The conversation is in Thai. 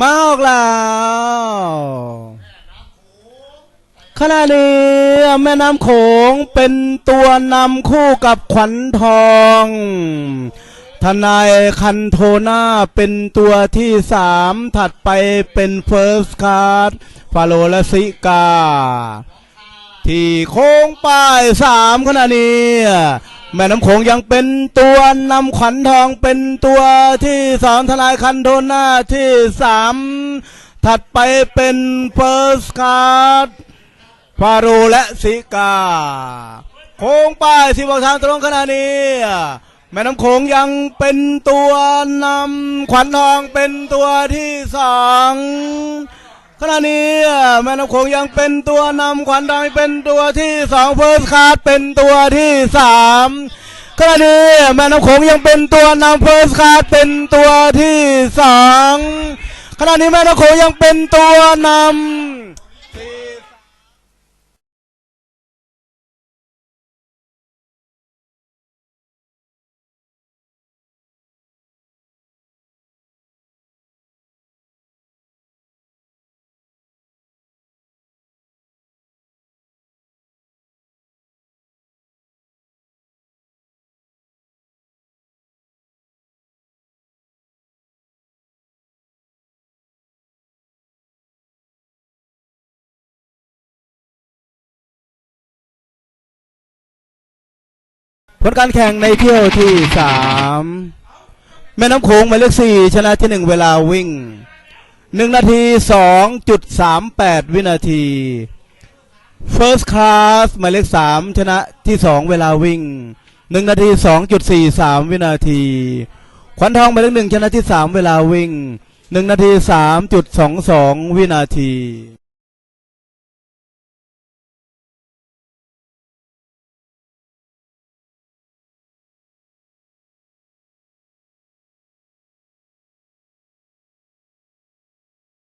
มาออกแล้วขณะนี้แม่น้ำโขงเป็นตัวนำคู่กับขวัญทอง ทนายคันโทนาเป็นตัวที่สามถัดไปเป็นเฟิร์สคาร์ดฟาโลและซิกา ที่โค้งป้ายสามขณะนี้ แม่น้ำโขงยังเป็นตัวนำขวัญทองเป็นตัวที่สองทนายคันโทนาที่สามถัดไปเป็นเฟิร์สคาร์ดฟาโรห์และสิกา โค้งป้ายสิบทางตรงขณะนี้ แม่น้ำโขงยังเป็นตัวนำขวัญทองเป็นตัวที่สอง ขณะนี้แม่น้ำโขงยังเป็นตัวนำขวัญดำเป็นตัวที่สองเฟิร์สคาร์ดเป็นตัวที่สามขณะนี้แม่น้ำโขงยังเป็นตัวนำเฟิร์สคาร์ดเป็นตัวที่สองขณะนี้แม่น้ำโขงยังเป็นตัวนำ ผลการแข่งในเที่ยวที่สามแม่น้ำโขงหมายเลขสี่ชนะที่หนึ่งเวลาวิ่งหนึ่งนาทีสองจุดสามแปดวินาที First Class หมายเลขสามชนะที่สองเวลาวิ่งหนึ่งนาทีสองจุดสี่สามวินาที ขวัญทองหมายเลขหนึ่งชนะที่สามเวลาวิ่งหนึ่งนาทีสามจุดสองสองวินาที